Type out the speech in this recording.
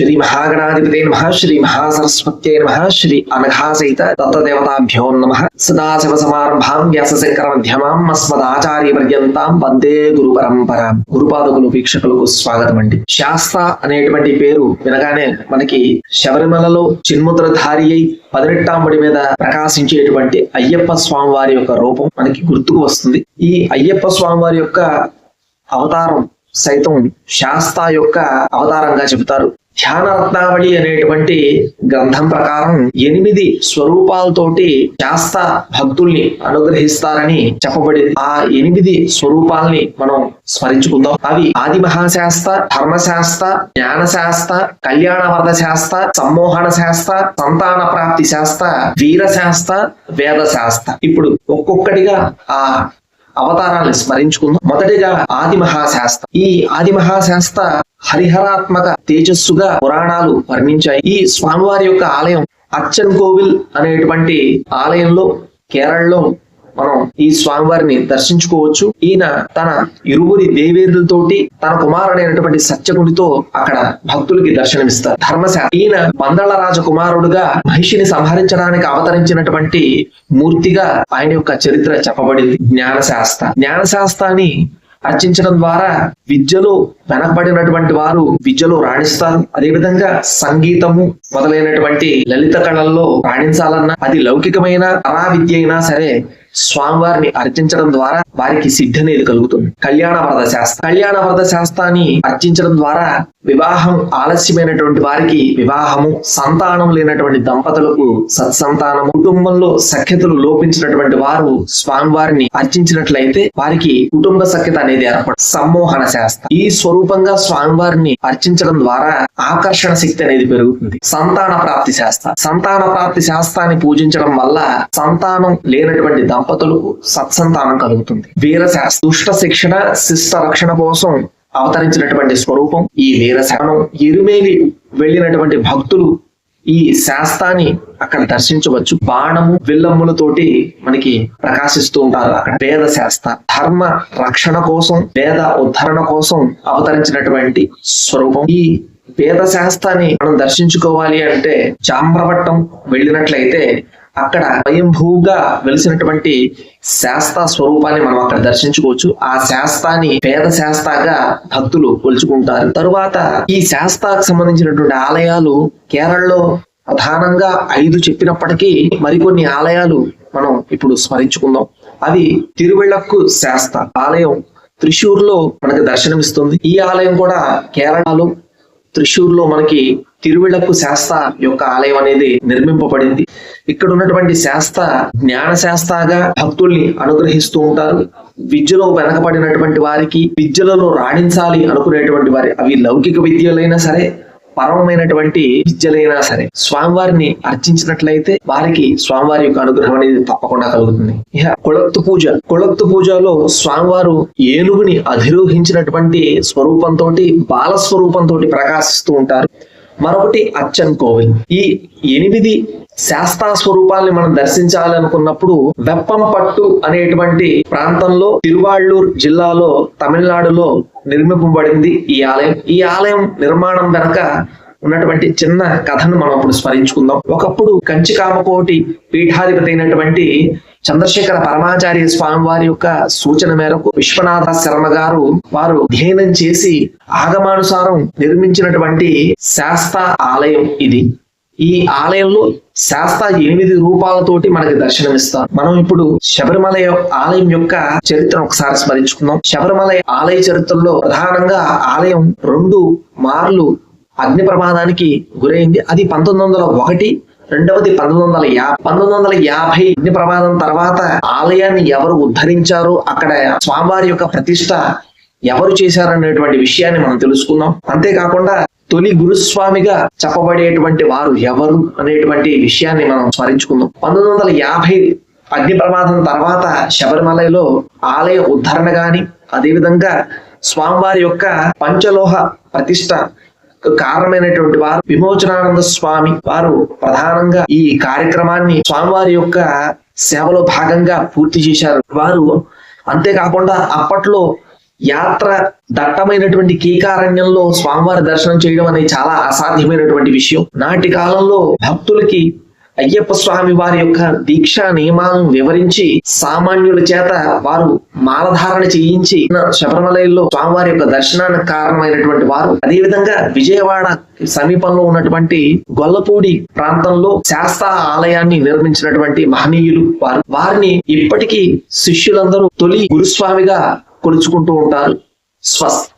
శ్రీ మహాగణాధిపతే నమ శ్రీ మహాసరస్వత్యై నమ శ్రీ అనఘాసహిత దత్తదేవతాభ్యో నమ. సదాశివ సమారంభాం వ్యాస శంకర మధ్యమాం అస్మదాచార్య పర్యంతం వందే గురు పరంపర. గురుపాదకులు వీక్షకులకు స్వాగతం అండి శాస్త అనేటువంటి పేరు వినగానే మనకి శబరిమలలో చిన్ముద్రధారి అయి పదినెట్టాంబడి మీద ప్రకాశించేటువంటి అయ్యప్ప స్వామి వారి యొక్క రూపం మనకి గుర్తుకు వస్తుంది. ఈ అయ్యప్ప స్వామి వారి యొక్క అవతారం సైతం శాస్త యొక్క అవతారంగా చెబుతారు. ధ్యాన రత్నావళి అనేటువంటి గ్రంథం ప్రకారం ఎనిమిది స్వరూపాలతోటి శాస్త భక్తుల్ని అనుగ్రహిస్తారని చెప్పబడింది ఆ ఎనిమిది స్వరూపాల్ని మనం స్మరించుకుందాం. అవి ఆది మహాశాస్త ధర్మశాస్త జ్ఞానశాస్త కళ్యాణవర్ధ శాస్త సమ్మోహన శాస్త సంతాన ప్రాప్తి శాస్త వీర శాస్త వేద శాస్త్ర ఇప్పుడు ఒక్కొక్కటిగా ఆ అవతారాన్ని స్మరించుకుందాం. మొదటిగా ఆది మహాశాస్త్ర ఈ ఆది మహాశాస్త్ర హరిహరాత్మక తేజస్సుగా పురాణాలు వర్ణించాయి. ఈ స్వామివారి యొక్క ఆలయం అచ్చన్ కోవిల్ అనేటువంటి ఆలయంలో కేరళలో మనం ఈ స్వామివారిని దర్శించుకోవచ్చు. ఈయన తన ఇరువురి దేవేరులతోటి తన కుమారుడైనటువంటి సత్యకుడితో అక్కడ భక్తులకి దర్శనమిస్తారు. ధర్మశాస్త్ర ఈయన బందళ రాజకుమారుడుగా మహిషిని సంహరించడానికి అవతరించినటువంటి మూర్తిగా ఆయన యొక్క చరిత్ర చెప్పబడింది. జ్ఞానశాస్త్ర. జ్ఞానశాస్త్రాన్ని అర్చించడం ద్వారా విద్యలో వెనకబడినటువంటి వారు విద్యలో రాణిస్తారు. అదేవిధంగా సంగీతము మొదలైనటువంటి లలిత కళల్లో రాణించాలన్నా అది లౌకికమైన అరా విద్య అయినా సరే స్వామివారిని అర్చించడం ద్వారా వారికి సిద్ధి అనేది కలుగుతుంది. కళ్యాణ వరద శాస్త్రం కళ్యాణ వరద శాస్త్రాన్ని అర్చించడం ద్వారా వివాహం ఆలస్యమైనటువంటి వారికి వివాహము సంతానం లేనటువంటి దంపతులకు సత్సంతానం కుటుంబంలో సఖ్యతలు లోపించినటువంటి వారు స్వామివారిని అర్చించినట్లయితే వారికి కుటుంబ సఖ్యత అనేది ఏర్పడు సమ్మోహన శాస్త్రం ఈ రూపంగా స్వామివారిని అర్చించడం ద్వారా ఆకర్షణ శక్తి అనేది పెరుగుతుంది. సంతాన ప్రాప్తి శాస్త్ర. సంతాన ప్రాప్తి శాస్త్రాన్ని పూజించడం వల్ల సంతానం లేనటువంటి దంపతులకు సత్సంతానం కలుగుతుంది. వీర శాస్త్ర దుష్ట శిక్షణ శిష్ట రక్షణ కోసం అవతరించినటువంటి స్వరూపం ఈ వీర ఎరుమేలి వెళ్ళినటువంటి భక్తులు ఈ శాస్త్రాన్ని అక్కడ దర్శించవచ్చు. బాణము విల్లమ్ములతోటి మనకి ప్రకాశిస్తూ ఉంటారు అక్కడ. వేద శాస్త్ర ధర్మ రక్షణ కోసం వేద ఉద్ధరణ కోసం అవతరించినటువంటి స్వరూపం. ఈ వేద శాస్త్రాన్ని మనం దర్శించుకోవాలి అంటే చామ్రవట్టం వెళ్ళినట్లయితే అక్కడ స్వయంభూగా వెలిసినటువంటి శాస్త స్వరూపాన్ని మనం అక్కడ దర్శించుకోవచ్చు. ఆ శాస్తాని పేద శాస్తాగా భక్తులు కొలుచుకుంటారు తరువాత ఈ శాస్తాకు సంబంధించినటువంటి ఆలయాలు కేరళలో ప్రధానంగా ఐదు చెప్పినప్పటికీ మరికొన్ని ఆలయాలు మనం ఇప్పుడు స్మరించుకుందాం. అవి తిరువెళ్ళక్కు శాస్త ఆలయం త్రిశూర్లో మనకు దర్శనమిస్తుంది. ఈ ఆలయం కూడా కేరళలో త్రిశూర్లో మనకి తిరువిళక్కు శాస్త యొక్క ఆలయం అనేది నిర్మింపబడింది. ఇక్కడ ఉన్నటువంటి శాస్త జ్ఞాన శాస్త్రగా భక్తుల్ని అనుగ్రహిస్తూ ఉంటారు. విద్యలో వెనకబడినటువంటి వారికి విద్యలలో రాణించాలి అనుకునేటువంటి వారి అవి లౌకిక విద్యలైనా సరే పరమమైనటువంటి విద్యలైనా సరే స్వామివారిని అర్చించినట్లయితే వారికి స్వామివారి యొక్క అనుగ్రహం అనేది తప్పకుండా కలుగుతుంది. ఇక కుళత్తు పూజ. కుళత్తు పూజలో స్వామివారు ఏనుగుని అధిరోహించినటువంటి స్వరూపంతో బాల స్వరూపంతో ప్రకాశిస్తూ ఉంటారు. మరొకటి అచ్చన్ కోవిల్. ఈ ఎనిమిది శాస్తా స్వరూపాల్ని మనం దర్శించాలనుకున్నప్పుడు వెప్పం పట్టు అనేటువంటి ప్రాంతంలో తిరువాళ్ళూర్ జిల్లాలో తమిళనాడులో నిర్మింపబడింది ఈ ఆలయం. ఈ ఆలయం నిర్మాణం వెనక ఉన్నటువంటి చిన్న కథను మనం ఇప్పుడు స్మరించుకుందాం. ఒకప్పుడు కంచి కామకోటి పీఠాధిపతి అయినటువంటి చంద్రశేఖర పరమాచార్య స్వామి వారి యొక్క సూచన మేరకు విశ్వనాథ శర్మ గారు వారు అధ్యయనం చేసి ఆగమానుసారం నిర్మించినటువంటి శాస్త ఆలయం ఇది. ఈ ఆలయంలో శాస్త్ర ఎనిమిది రూపాలతోటి మనకి దర్శనమిస్తారు మనం ఇప్పుడు శబరిమల ఆలయం యొక్క చరిత్రను ఒకసారి స్మరించుకుందాం. శబరిమల ఆలయ చరిత్రలో ప్రధానంగా ఆలయం రెండు మార్లు అగ్ని ప్రమాదానికి గురైంది. అది పంతొమ్మిది వందల ఒకటి రెండవది పంతొమ్మిది వందల యాభై. పంతొమ్మిది వందల యాభై అగ్ని ప్రమాదం తర్వాత ఆలయాన్ని ఎవరు ఉద్ధరించారు అక్కడ స్వామివారి యొక్క ప్రతిష్ట ఎవరు చేశారనేటువంటి విషయాన్ని మనం తెలుసుకుందాం. అంతేకాకుండా తొలి గురుస్వామిగా చెప్పబడేటువంటి వారు ఎవరు అనేటువంటి విషయాన్ని మనం స్మరించుకుందాం. పంతొమ్మిది వందల యాభై అగ్ని ప్రమాదం తర్వాత శబరిమలలో ఆలయ ఉద్ధరణ గాని అదేవిధంగా స్వామివారి యొక్క పంచలోహ ప్రతిష్ట కారణమైనటువంటి వారు విమోచనానంద స్వామి వారు ప్రధానంగా ఈ కార్యక్రమాన్ని స్వామివారి యొక్క సేవలో భాగంగా పూర్తి చేశారు. వారు అంతేకాకుండా అప్పట్లో యాత్ర దట్టమైనటువంటి కీకారణ్యంలో స్వామివారి దర్శనం చేయడం అనేది చాలా అసాధ్యమైనటువంటి విషయం. నాటి కాలంలో భక్తులకి అయ్యప్ప స్వామి వారి యొక్క దీక్షా నియమాలను వివరించి సామాన్యుల చేత వారు మాలధారణ చేయించి శబరిమలలో స్వామివారి యొక్క దర్శనానికి కారణమైనటువంటి వారు. అదేవిధంగా విజయవాడ సమీపంలో ఉన్నటువంటి గొల్లపూడి ప్రాంతంలో శాస్త్ర ఆలయాన్ని నిర్మించినటువంటి మహనీయులు వారు. వారిని ఇప్పటికీ శిష్యులందరూ తొలి గురుస్వామిగా కొలుచుకుంటూ ఉంటారు. స్వస్తి